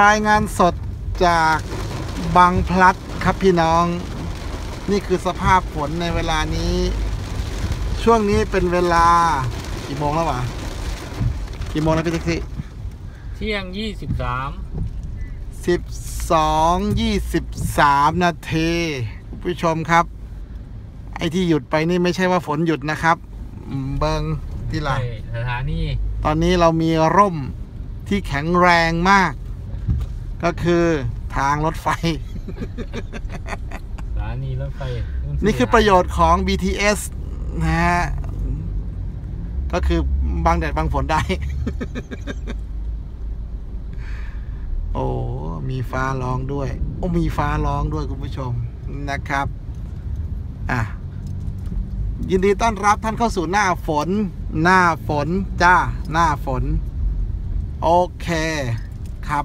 รายงานสดจากบางพลัดครับพี่น้อง นี่คือสภาพฝนในเวลานี้ ช่วงนี้เป็นเวลากี่โมงแล้ววะกี่โมงแล้วพี่แท็กซี่เที่ยงยี่สิบสามสิบสองยี่สิบสามนาทีคุณผู้ชมครับ ไอ้ที่หยุดไปนี่ไม่ใช่ว่าฝนหยุดนะครับอืมเบิงที่หลังสถานีตอนนี้เรามีร่มที่แข็งแรงมาก ก็คือทางรถไฟ สถานีรถไฟนี่คือประโยชน์ของ BTS นะฮะ ก็คือบางแดดบางฝนได้ โอ้ มีฟ้าร้องด้วย โอ้ มีฟ้าร้องด้วยคุณผู้ชมนะครับ อะ ยินดีต้อนรับท่านเข้าสู่หน้าฝน หน้าฝนจ้า หน้าฝน โอเคครับ